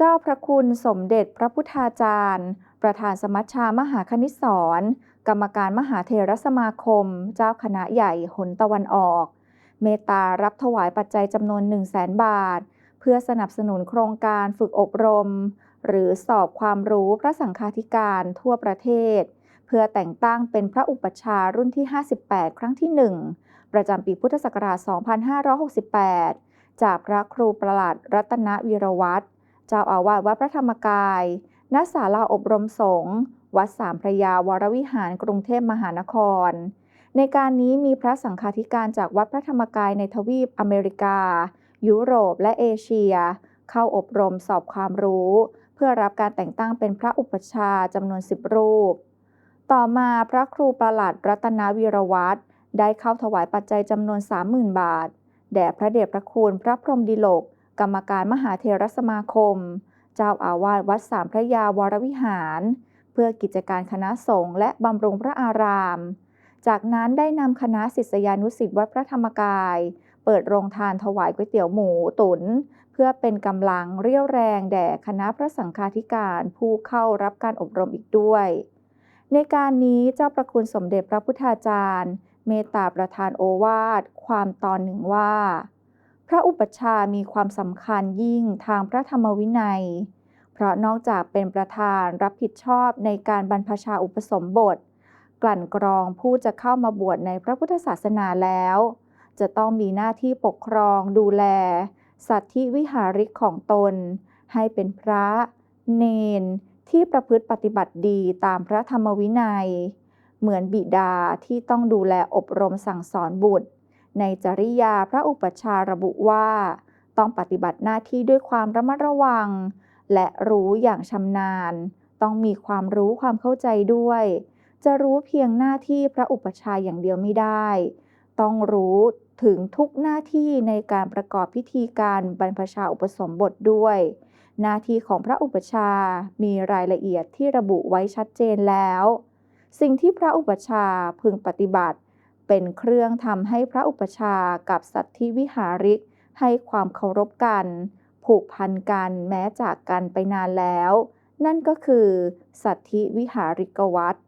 เจ้าพระคุณสมเด็จพระพุทธาจารย์ ประธานสมัชชามหาคณิตศรกรรมการมหาเทรสมาคม เจ้าคณะใหญ่หนตะวันออก เมตตารับถวายปัจจัยจำนวน 1 0 0 0 0แบาท เพื่อสนับสนุนโครงการฝึกอบรม หรือสอบความรู้พระสังฆาธิการทั่วประเทศ เพื่อแต่งตั้งเป็นพระอุปัชารุ่นที่ 58 ครั้งที่ 1 ประจำปีพุทธศักราช 2568 จากพระครูประหลัดรัตนวีรวัตร เจ้าอาวาสวัดพระธรรมกาย ณ ศาลาอบรมสงฆ์ วัดสามพระยาวรวิหารกรุงเทพมหานคร ในการนี้มีพระสังฆาธิการจากวัดพระธรรมกายในทวีปอเมริกา ยุโรปและเอเชีย เข้าอบรมสอบความรู้ เพื่อรับการแต่งตั้งเป็นพระอุปชาจำนวน10รูป ต่อมาพระครูประหลัดรัตนวีรวัตรได้เข้าถวายปัจจัยจำนวน 30,000 บาท แด่พระเดชพระคุณพระพรหมดิโลก กรรมการมหาเทรสมาคม เจ้าอาวาสวัดสามพระยาวรวิหาร เพื่อกิจการคณะสงฆ์และบำรุงพระอาราม จากนั้นได้นำคณะศิษยานุศิษย์วัดพระธรรมกาย เปิดโรงทานถวายก๋วยเตี๋ยวหมูตุน เพื่อเป็นกำลังเรี่ยวแรงแด่คณะพระสังฆาธิการผู้เข้ารับการอบรมอีกด้วย ในการนี้เจ้าประคุณสมเด็จพระพุทธาจารย์ เมตตาประธานโอวาทความตอนหนึ่งว่า พระอุปัชฌาย์มีความสำคัญยิ่งทางพระธรรมวินัย เพราะนอกจากเป็นประธานรับผิดชอบในการบรรพชาอุปสมบท กลั่นกรองผู้จะเข้ามาบวชในพระพุทธศาสนาแล้ว จะต้องมีหน้าที่ปกครองดูแล สัตธิวิหาริกของตน ให้เป็นพระ เนน ที่ประพฤติปฏิบัติดีตามพระธรรมวินัย เหมือนบิดาที่ต้องดูแลอบรมสั่งสอนบุตร ในจริยาพระอุปัชาระบุว่า ต้องปฏิบัติหน้าที่ด้วยความระมัดระวัง และรู้อย่างชำนาญ ต้องมีความรู้ความเข้าใจด้วย จะรู้เพียงหน้าที่พระอุปัชฌาย์อย่างเดียวไม่ได้ ต้องรู้ถึงทุกหน้าที่ในการประกอบพิธีการบรรพชาอุปสมบทด้วย หน้าที่ของพระอุปัชฌาย์มีรายละเอียดที่ระบุไว้ชัดเจนแล้ว สิ่งที่พระอุปัชฌาย์พึงปฏิบัติ เป็นเครื่องทำให้พระอุปชากับสัตว์ที่วิหาริก ให้ความเคารพกัน ผูกพันกันแม้จากกันไปนานแล้ว นั่นก็คือ สัตธิวิหาริกวัตร